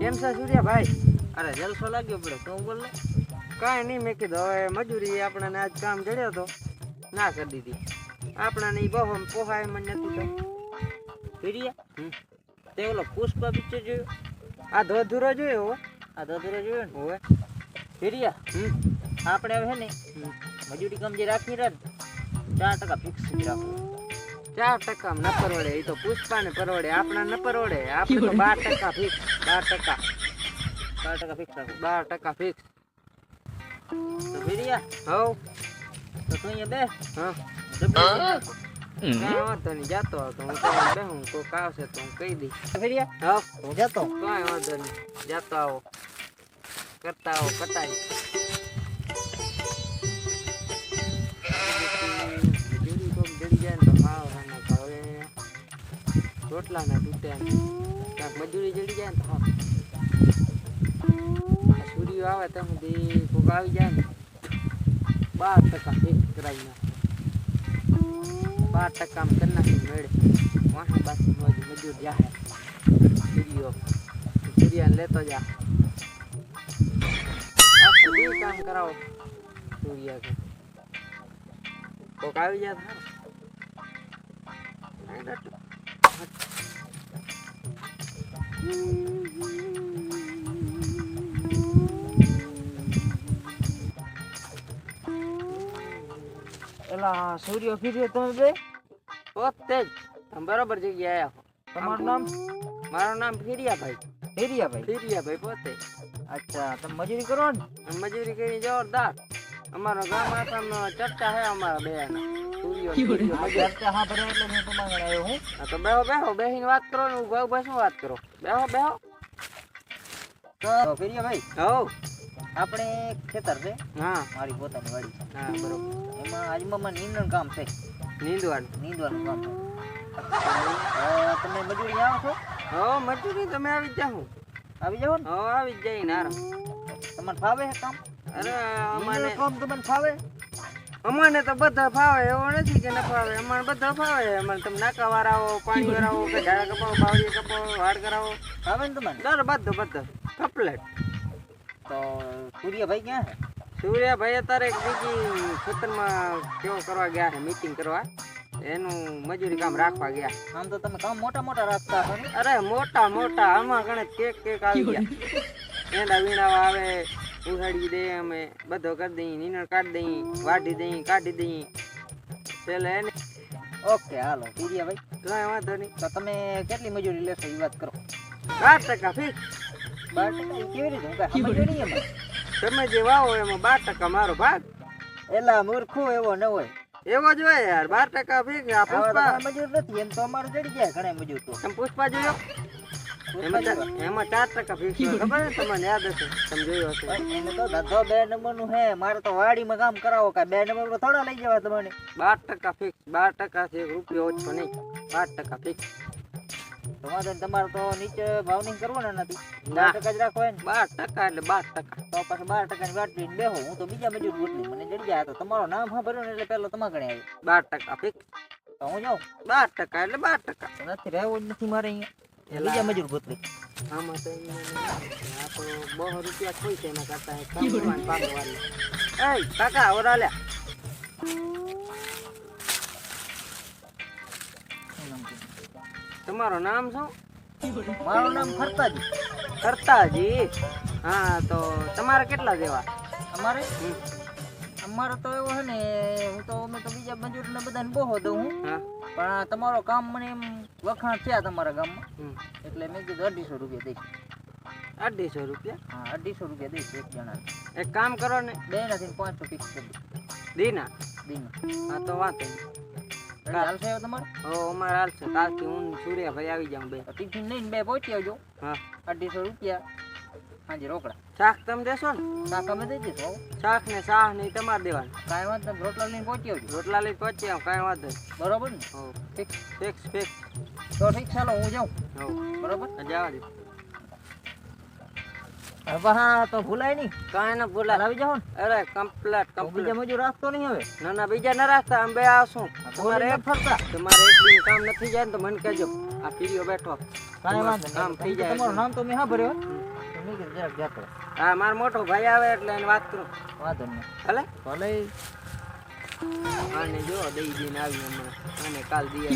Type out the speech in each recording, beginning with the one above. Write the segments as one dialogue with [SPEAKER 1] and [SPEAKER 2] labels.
[SPEAKER 1] કેમ છે સૂર્યાભાઈ?
[SPEAKER 2] અરે જલસો લાગ્યો પડે તો બોલ? ને
[SPEAKER 1] કાંઈ નહીં, મેં કીધું, હવે મજૂરી આપણને આજ કામ જડ્યો તો ના કરી દીધી. આપણાને એ બહુ પોહાય મને નથી તો હમ.
[SPEAKER 2] તે ઓલો પુષ્પા પિક્ચર જોયું?
[SPEAKER 1] આ ધોધુરો જોયો હો.
[SPEAKER 2] આ ધોધુરો જોયો ને?
[SPEAKER 1] હોવે. હમ.
[SPEAKER 2] આપણે હવે ને મજૂરી કામ જે રાખી રહ્યા ચાર ટકા ફિક્સ રાખવું
[SPEAKER 1] ચાર ટકા ન પરવડે એ તો પુષ્પાને પરવડે આપણા ન પરવડે આપણે તો બાર ટકા ફિક્સ બાર ટકા.
[SPEAKER 2] બાર ટકા ફિક્સ
[SPEAKER 1] બાર ટકા ફિક્સ
[SPEAKER 2] તો પીડિયા
[SPEAKER 1] હવ.
[SPEAKER 2] તો તું અહીંયા બે.
[SPEAKER 1] હા?
[SPEAKER 2] ડબ્બી
[SPEAKER 1] વાંધો નહીં જાતો આવતો હું તો બેહું કોઈક આવશે તો હું કહી દઈશ.
[SPEAKER 2] પીડિયા
[SPEAKER 1] હવ.
[SPEAKER 2] હું જતો.
[SPEAKER 1] કાંઈ વાંધો નહીં જાતો આવો. કરતા આવો કટાઈ જાય ને તો હાવ રાના તો હવે રોટલા ના તૂટે ક્યાંક મજૂરી જડી જાય ને તો હાવ. આવે તો આવી જાય ને. બાર ટકા ફિક્સ કરાવી નાખે બાર ટકા કરી નાખી મેળે. વાહે બાકી મોજ મજૂર જાહે સૂર્યો સૂર્યાને લેતો જા. આખો કામ કરાવો. સૂર્યા કોક આવી જાય
[SPEAKER 2] એલા સૂર્ય ફીર્યો તમે બે?
[SPEAKER 1] પોતે જ. બરાબર બરોબર જગ્યાએ આવ્યા
[SPEAKER 2] તમારું નામ?
[SPEAKER 1] મારું નામ ફીરિયાભાઈ.
[SPEAKER 2] ફેરિયાભાઈ?
[SPEAKER 1] ફીરિયાભાઈ પોતે.
[SPEAKER 2] અચ્છા તમે મજૂરી કરો ને?
[SPEAKER 1] મજૂરી કરી જોરદાર અમારો ગામ આખાનો ચર્ચા હે અમારા બે ચર્ચા
[SPEAKER 2] આજે હા ભર્યા એટલે હું તમારા આવ્યો હું.
[SPEAKER 1] તો બેહો બેહો બેહીને વાત કરો ને ઊભા ઊભા શું વાત કરો? બેહો બેહો.
[SPEAKER 2] તો ભાઈ
[SPEAKER 1] હો.
[SPEAKER 2] આપણે ખેતર છે.
[SPEAKER 1] હા.
[SPEAKER 2] મારી પોતાની વાડી છે.
[SPEAKER 1] હા બરોબર.
[SPEAKER 2] એમાં આજમાં નીંદણ કામ છે.
[SPEAKER 1] નીંદવાનું?
[SPEAKER 2] નીંદવાનું કામ છે. તમે મજૂરી આવો છો?
[SPEAKER 1] હો મજૂરી? તમે આવી જાઓ.
[SPEAKER 2] આવી જાઓ ને?
[SPEAKER 1] હો આવી જઈને આરામ
[SPEAKER 2] તમને ફાવે છે કામ?
[SPEAKER 1] અરે
[SPEAKER 2] અમારે કોમ તમને ફાવે.
[SPEAKER 1] અમાને તો બધા ફાવે એવો નથી કે ન ફાવે. અમાને બધા ફાવે. અમારે તમે નાકા વારાવો પાણી કરાવો કે ઝાડા કપાવો બાવડી કપાવો વાડ કરાવો.
[SPEAKER 2] ફાવે ને તમારે
[SPEAKER 1] દર બધો બધો. કપલેટ.
[SPEAKER 2] તો સૂર્યભાઈ ક્યાં
[SPEAKER 1] સૂર્યભાઈ અત્યારે એક બીજી ખેતરમાં કેવો કરવા ગયા છે મીટિંગ કરવા. એનું મજૂરી કામ રાખવા ગયા.
[SPEAKER 2] આમ તો તમે કામ મોટા મોટા રાખતા હશો
[SPEAKER 1] અરે મોટા મોટા. આમાં ગણે કેક કેક આવી ગયા. એના વીણાવા આવે ઉઘાડી દે અમે બધો કરી દઈએ નીનળ કાઢી દઈએ વાઢી દઈએ કાઢી દઈએ. પેલે એને
[SPEAKER 2] ઓકે હાલો સૂર્યભાઈ
[SPEAKER 1] કાંઈ વાંધો નહીં.
[SPEAKER 2] તો તમે કેટલી મજૂરી લેશો એ વાત કરો.
[SPEAKER 1] બાર ટકા ફિક્સ
[SPEAKER 2] બાર ટકા કેવી રીતે? એમાં.
[SPEAKER 1] તમે જે વાવો એમાં બાર ટકા મારો ભાગ.
[SPEAKER 2] એલા મૂર્ખો એવો ન હોય.
[SPEAKER 1] એવો જ હોય યાર બાર ટકા ફિક્સ આ પુષ્પા
[SPEAKER 2] મજૂર નથી એમ તો અમારું ચડી જાય ઘણા મજૂર તો.
[SPEAKER 1] તમે પુષ્પા જોયો? એમાં ચાર- ટકા ફિક્સ ખબર તમને? યાદ હશે? તમે જોયો હશે.
[SPEAKER 2] એને તો ધંધો બે નંબરનું હે મારે તો વાડીમાં કામ કરાવો કાંઈ બે નંબર થોડા લઈ જવા તમને
[SPEAKER 1] બાર ટકા ફિક્સ બાર ટકાથી એક રૂપિયો ઓછો નહીં. બાર ટકા ફિક્સ
[SPEAKER 2] તમારે તમારે તો નીચે ભાવની કરવાના નથી. બાર ટકા જ રાખો ને
[SPEAKER 1] બાર ટકા એટલે બાર ટકા.
[SPEAKER 2] તો પાછું બાર ટકાની વાત લઈને બેહો. હું તો બીજા મજૂર ગોતલી મને જડી ગયા તો તમારો નામ હા ભર્યું ને એટલે પેલો તમારા ઘરે આવ્યો.
[SPEAKER 1] બાર ટકા ફિક્સ
[SPEAKER 2] તો હું જાઉં?
[SPEAKER 1] બાર ટકા એટલે બાર ટકા.
[SPEAKER 2] નથી રહેવું જ નથી મારે અહીંયા. બીજા મજૂર ગોતલી
[SPEAKER 1] આમાં તો બહુ રૂપિયા કોઈ છે એના કરતા પાકો કાકા ઓરા લ્યા
[SPEAKER 2] નામ
[SPEAKER 1] તમારું નામ શું?
[SPEAKER 2] મારું નામ ખર્તાજી
[SPEAKER 1] ખર્તાજી હા તો તમારે કેટલા દેવા?
[SPEAKER 2] અમારે. અમારે તો એવું છે ને હું તો અમે તો બીજા મજૂરને બધાને બહુ દઉં હા. પણ તમારો કામ મને એમ વખાણ થયા તમારા ગામમાં? એટલે મેં કીધું અઢીસો રૂપિયા દઈશ
[SPEAKER 1] અઢીસો રૂપિયા?
[SPEAKER 2] હા અઢીસો રૂપિયા દઈશ એક જણા
[SPEAKER 1] એક કામ કરો ને.
[SPEAKER 2] બે નથી પાંચસો ફિક્સ કરી
[SPEAKER 1] દીના?
[SPEAKER 2] દીના.
[SPEAKER 1] હા તો વાંધો નહીં.
[SPEAKER 2] હાલશે તમારે?
[SPEAKER 1] હો અમારે હાલશે. કાલથી હું સૂર્યાભાઈ આવી જાઉં બે.
[SPEAKER 2] ટિફિન લઈને બે પહોંચી આવજો.
[SPEAKER 1] હા.
[SPEAKER 2] અઢીસો રૂપિયા. હાજી રોકડા.
[SPEAKER 1] શાક તમે દેશો ને?
[SPEAKER 2] શાક અમે દઈ દઈશું
[SPEAKER 1] શાક ને શાહ ને તમારે દેવાનું.
[SPEAKER 2] કાંઈ વાંધો નહીં રોટલા લઈને પહોંચી આવજો.
[SPEAKER 1] રોટલા લઈને પહોંચી આવ કાંઈ વાંધો
[SPEAKER 2] બરોબર ને? Fix
[SPEAKER 1] fix fix.
[SPEAKER 2] તો ઠીક ચાલો હું જાઉં. બરોબર?
[SPEAKER 1] જવા દે.
[SPEAKER 2] હવે હા તો ભૂલાય નહીં.
[SPEAKER 1] કાંઈ ન
[SPEAKER 2] હાલ
[SPEAKER 1] ભૂલા
[SPEAKER 2] આવી જાઓ ને.
[SPEAKER 1] અરે કમ્પ્લેટ
[SPEAKER 2] બીજા મજૂર રાખતો નહીં હવે?
[SPEAKER 1] ના ના બીજા ન રાખતા અમે બે આવશું. તમારે એક
[SPEAKER 2] ફરતા.
[SPEAKER 1] તમારે એક દિન કામ નથી જાય ને તો મને કહેજો. આ પીડીઓ બેઠો.
[SPEAKER 2] કાંઈ વાંધો
[SPEAKER 1] કામ થઈ જાય
[SPEAKER 2] તમારું નામ તો મેં હા. ભર્યો
[SPEAKER 1] હમ.
[SPEAKER 2] જરાક જતો
[SPEAKER 1] હા મારો મોટો ભાઈ આવે એટલે એને વાત કરું.
[SPEAKER 2] વાંધો નહીં.
[SPEAKER 1] ભલે?
[SPEAKER 2] ભલે.
[SPEAKER 1] આને જો દઈ દઈને આવી હમણાં. આને કાલ દઈ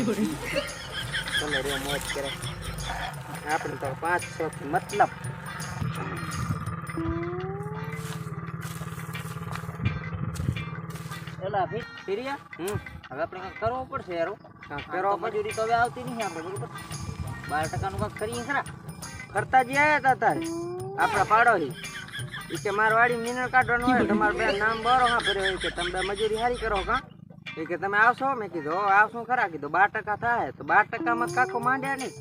[SPEAKER 1] રે મોજ કરે. આપણે તો પાંચ છ મતલબ.
[SPEAKER 2] એલા ફેરિયા?
[SPEAKER 1] હમ.
[SPEAKER 2] હવે આપણે કંઈક કરવું પડશે યાર કરો મજૂરી તો હવે આવતી નહીં આપણે બરોબર? બાર ટકાનું કંઈક કરીએ ખરા?
[SPEAKER 1] કરતા જ આવ્યા હતા તારે. આપણા પાડોશી. એ કે મારે વાડી મિનર કાઢવાનું હોય તમારું બે નામ બરો હા ભર્યો હોય કે તમે બે મજૂરી હારી કરો કા? એ કે તમે આવશો? મેં કીધું હો આવશું ખરા. કીધું બાર ટકા થાય. તો બાર ટકામાં કાકો માંડ્યા નહીં.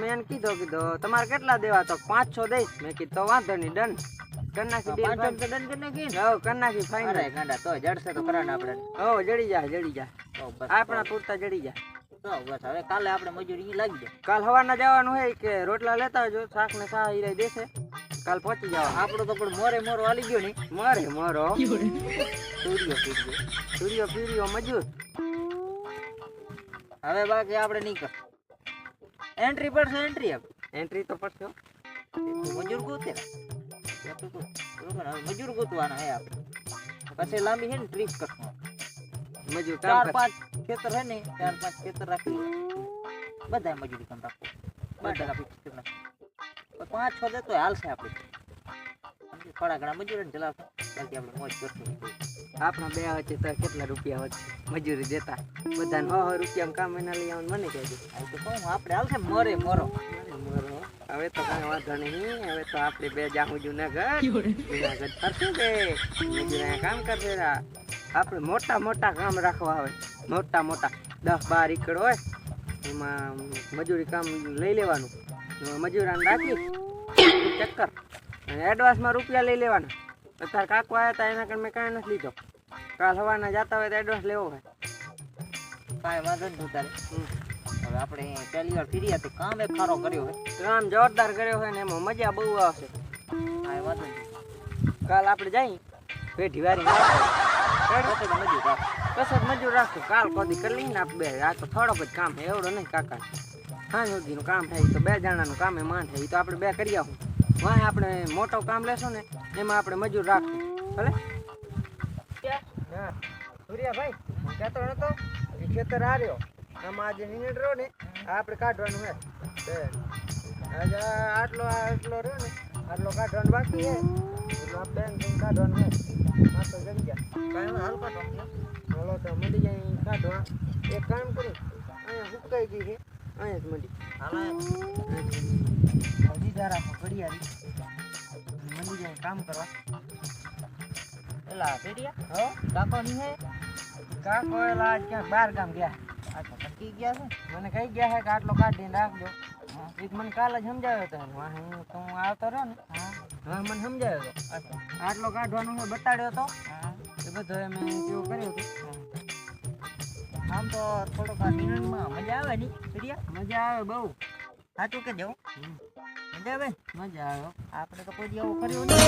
[SPEAKER 1] મેં એને કીધો કીધો તમારે કેટલા દેવા તો પાંચ છો દઈશ. મેં કીધું વાંધો નહીં ડન. કરી નાખી deal
[SPEAKER 2] પાંચસો
[SPEAKER 1] final.
[SPEAKER 2] તો દંડ કરી નાખીએ ને
[SPEAKER 1] હવ કરી નાખી ફાઇનલ
[SPEAKER 2] અરે ગાંડા તો જડશે તો આપણે.
[SPEAKER 1] હો જડી જા જડી જાય આપણા પૂરતા જડી
[SPEAKER 2] તો બસ હવે કાલે આપણે મજૂરી લાગી જાય.
[SPEAKER 1] કાલ હવાના જવાનું હોય કે રોટલા લેતા આવજો શાક ને સા ઈ દેશે. કાલ પહોંચી જવાનું
[SPEAKER 2] આપણો તો પણ મોરે મોરો હાલી ગયો નહીં
[SPEAKER 1] મરે મરો.
[SPEAKER 2] સૂર્યો સૂર્યો
[SPEAKER 1] સૂર્યો પીર્યો મજૂર.
[SPEAKER 2] હવે બાકી આપણે નહીં કર એન્ટ્રી પડશે એન્ટ્રી આપ
[SPEAKER 1] એન્ટ્રી તો પડશે હો.
[SPEAKER 2] મજૂર ગોતે બરોબર? હવે મજૂર ગોતવાના હે આપણે. પછી લાંબી છે ને ટ્રીપ કરશું.
[SPEAKER 1] મજૂર કામ
[SPEAKER 2] ચાર
[SPEAKER 1] કર.
[SPEAKER 2] પાંચ ખેતર છે ને ચાર પાંચ ખેતર રાખી બધા મજૂરી કામ રાખવું બધા આપી ખેતર પાંચ છ દે તો હાલશે આપણે. થોડા ઘણા મજૂરી ચલાવશે બાકી આપણે મોજ કરશું
[SPEAKER 1] આપણા બે વચ્ચે તો કેટલા રૂપિયા વચ્ચે મજૂરી દેતા? બધાને હો રૂપિયા કામ એના લઈ આવવાનું મને કહેજો.
[SPEAKER 2] હવે તો કહું આપણે હાલશે મરે મોરો
[SPEAKER 1] મરો. હવે તો કઈ વાંધો નહીં. હવે તો આપણે બે જાહું જુનાગઢ જુનાગઢ ફરશું કે મજૂર કામ કરશે આપણે મોટા મોટા કામ રાખવા આવે. મોટા મોટા દસ બાર એકડ હોય એમાં મજૂરી કામ લઈ લેવાનું. મજૂરાને રાખી. ચક્કર. અને એડવાન્સમાં રૂપિયા લઈ લેવાના. અત્યારે કાકો આવ્યા હતા એના કારણે મેં કાંઈ નથી લીધો. કાલ સવારના જતા હોય તો એડવાન્સ લેવો હોય.
[SPEAKER 2] કાંઈ વાંધો નહીં તારે હવે આપણે પહેલી વાર ફીરી તો કામ એક ખારો કર્યો હોય
[SPEAKER 1] કામ જોરદાર કર્યો હોય ને એમાં મજા બહુ આવશે.
[SPEAKER 2] કાંઈ વાંધો નહીં.
[SPEAKER 1] કાલ આપણે જઈ. પેઢી વારી
[SPEAKER 2] મજૂર
[SPEAKER 1] રાખશું કાલ કોદી કરી લઈને આપણે. બે આ તો થોડોક જ કામ છે. એવડો નહીં કાકા હા સુધીનું કામ થાય તો બે જણાનું કામ એ માંડ થાય તો આપણે બે કરી આવું. વાહ આપણે મોટો કામ લેશું ને, એમાં આપણે મજૂર રાખશું. ભલે? હા સૂર્યાભાઈ, હું કહેતો નતો ખેતર હાર્યો. આમાં આજે નીંદ રહ્યો ને આપણે કાઢવાનું હે. આજે આટલો આટલો રહ્યો ને, આટલો કાઢવાનું બાકી છે એટલો આ બેન થઈને કાઢવાનું હે. તો જડી ગયા.
[SPEAKER 2] કાંઈ તો,
[SPEAKER 1] મળી જાય કાઢવા એક કામ કરું, અહીંયા હુકાઈ ગઈ છે. અહીંયા જ મળી હજી જરા ઘડિયાળી મળી જાય કામ કરવા.
[SPEAKER 2] એલા
[SPEAKER 1] હો?
[SPEAKER 2] કાકો નહીં હે?
[SPEAKER 1] કાકો એલા આજ ક્યાંક બાર ગામ ગયા.
[SPEAKER 2] આ પકી ગયા છે.
[SPEAKER 1] મને કહી ગયા છે કે આટલો કાઢીને રાખજો. એક મને કાલે જ સમજાવ્યો હું તો હું આવતો રહ્યો ને.
[SPEAKER 2] હા
[SPEAKER 1] હા મને સમજાવ્યો હતો આટલો કાઢવાનો મેં બતાડ્યો હતો એ બધો મેં જેવું કર્યું હતું.
[SPEAKER 2] આમ તો થોડોક આ મજા આવે નહીં ફેર્યા
[SPEAKER 1] મજા આવે બહુ.
[SPEAKER 2] સાચું કે જવું. મજા આવે?
[SPEAKER 1] મજા આવે
[SPEAKER 2] આપણે તો કોઈ દી આવું કર્યું નહીં.